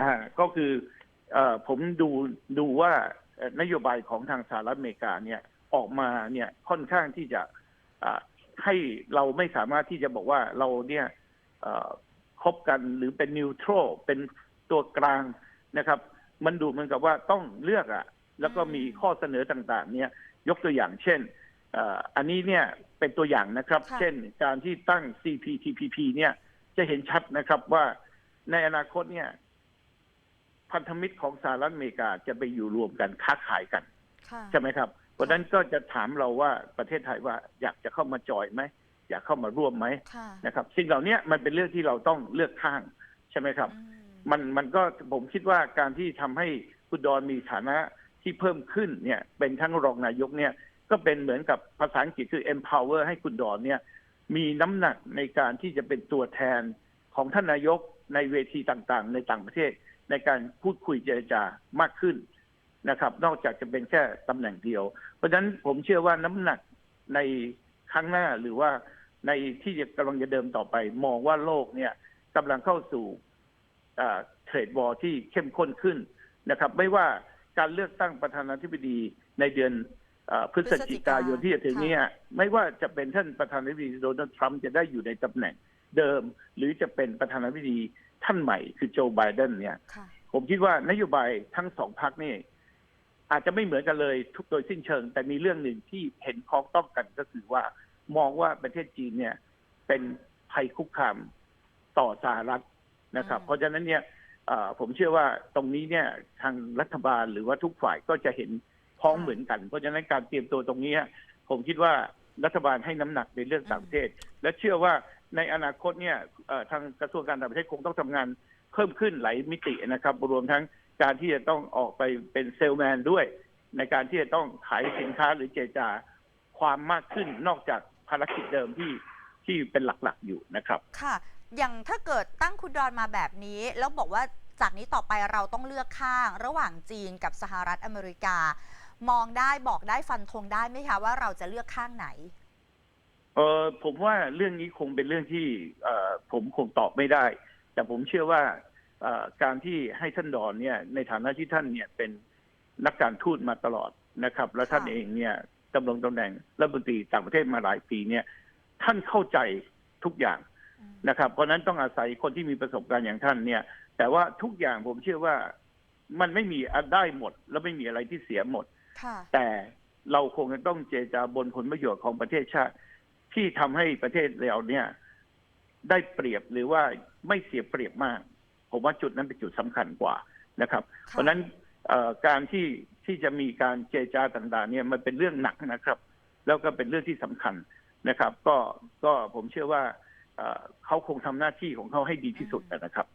อ่าก็คือเอ่อผมดูดูว่าเอ่อนโยบายของทางสหรัฐอเมริกาเนี่ยออกมาเนี่ยค่อนข้างที่จะอ่าให้เราไม่สามารถที่จะบอกว่าเราเนี่ยเอ่อคบกันหรือเป็นนิวทรัลเป็นตัวกลางนะครับ มันดูเหมือนกับว่าต้องเลือกอะแล้วก็มีข้อเสนอต่างๆ เนี่ยยกตัวอย่างเช่นเอ่ออันนี้เนี่ยเป็นตัวอย่างนะครับค่ะเช่นการที่ตั้ง CPTPP เนี่ยจะเห็นชัดนะครับว่าในอนาคตเนี่ย พันธมิตรของสหรัฐอเมริกาจะไปอยู่รวมกันค้าขายกัน ค่ะ ใช่ไหมครับเพราะฉะนั้นก็จะถามเราว่าประเทศไทยว่าอยากจะเข้ามาจอยไหมอยากเข้ามาร่วมไหมค่ะ นะครับ สิ่งเหล่านี้มันเป็นเรื่องที่เราต้องเลือกข้างใช่ไหมครับ อืม มันมันก็ผมคิดว่าการที่ทำให้คุณดอนมีฐานะที่เพิ่มขึ้นเนี่ยเป็นทั้งรองนายกเนี่ยก็เป็นเหมือนกับภาษาอังกฤษคือ empower ให้คุณดอนเนี่ยมีน้ำหนักในการที่จะเป็นตัวแทนของท่านนายกในเวทีต่างๆ ในต่างประเทศ ในการพูดคุยเจรจามากขึ้นนะครับ นอกจากจะเป็นแค่ตำแหน่งเดียว เพราะฉะนั้นผมเชื่อว่าน้ำหนักในครั้งหน้าหรือว่าในที่จะกำลังจะเดิมต่อไป มองว่าโลกเนี่ยกำลังเข้าสู่เทรดวอร์ที่เข้มข้นขึ้นนะครับ ไม่ว่าการเลือกตั้งประธานาธิบดีในเดือนอพฤศจิกายนที่จะถึงนี้ไม่ว่าจะเป็นท่านประธานาธิบดีโดนัลด์ทรัมป์จะได้อยู่ในตำแหน่งเดิม หรือจะเป็นประธานาธิบดี ท่านใหม่คือโจไบเดนเนี่ยค่ะผมคิดว่านโยบายทั้งสองพรรคนี่ อาจจะไม่เหมือนกันเลยทุกโดยสิ้นเชิง แต่มีเรื่องหนึ่งที่เห็นพ้องต้องกันก็คือว่ามองว่าประเทศจีนเนี่ย เป็นภัยคุกคามต่อสหรัฐนะครับอืมเพราะฉะนั้นเนี่ยเอ่อผมเชื่อว่าตรงนี้เนี่ยทางรัฐบาลหรือว่าทุกฝ่ายก็จะเห็นพ้องเหมือนกัน เพราะฉะนั้นการเตรียมตัวตรงนี้ ผมคิดว่ารัฐบาลให้น้ำหนักในเรื่องต่างประเทศ และเชื่อว่าในอนาคตเนี่ยทางกระทรวงการต่างประเทศคงต้องทำงานเพิ่มขึ้นหลายมิตินะครับ รวมทั้งการที่จะต้องออกไปเป็นเซลแมนด้วย ในการที่จะต้องขายสินค้าหรือเจรจาความมากขึ้นนอกจากภารกิจเดิมที่ที่เป็นหลักๆอยู่นะครับ ค่ะ อย่างถ้าเกิดตั้งคุณดอนมาแบบนี้ แล้วบอกว่าจากนี้ต่อไปเราต้องเลือกข้าง ระหว่างจีนกับสหรัฐอเมริกา มองได้บอกได้ฟันธงได้ไหมคะว่าเราจะเลือกข้างไหน เออผมว่าเรื่องนี้คงเป็นเรื่องที่เอ่อผมคงตอบไม่ได้ แต่ผมเชื่อว่าเอ่อการที่ให้ท่านดอนเนี่ยในฐานะที่ท่านเนี่ยเป็นนักการทูตมาตลอดนะครับ และท่านค่ะ เองเนี่ยดำรงตำแหน่งรัฐมนตรีต่างประเทศมาหลายปีเนี่ย ท่านเข้าใจทุกอย่างอืมนะครับ เพราะฉะนั้นต้องอาศัยคนที่มีประสบการณ์อย่างท่านเนี่ย แต่ว่าทุกอย่างผมเชื่อว่ามันไม่มีอะไรได้หมด แล้วไม่มีอะไรที่เสียหมด ค่ะ แต่เราคงจะต้องเจรจาบนผลประโยชน์ของประเทศชาติ ที่ทำให้ประเทศเราเนี่ย ได้เปรียบหรือว่าไม่เสียเปรียบมาก ผมว่าจุดนั้นเป็นจุดสำคัญกว่านะครับ เพราะฉะนั้นเอ่อการที่ที่จะมีการเจรจาต่างๆ เนี่ยมันเป็นเรื่องหนักนะครับ แล้วก็เป็นเรื่องที่สำคัญนะครับ ก็ก็ผมเชื่อว่าเอ่อเขาคงทำหน้าที่ของเขาให้ดีที่สุดนะครับ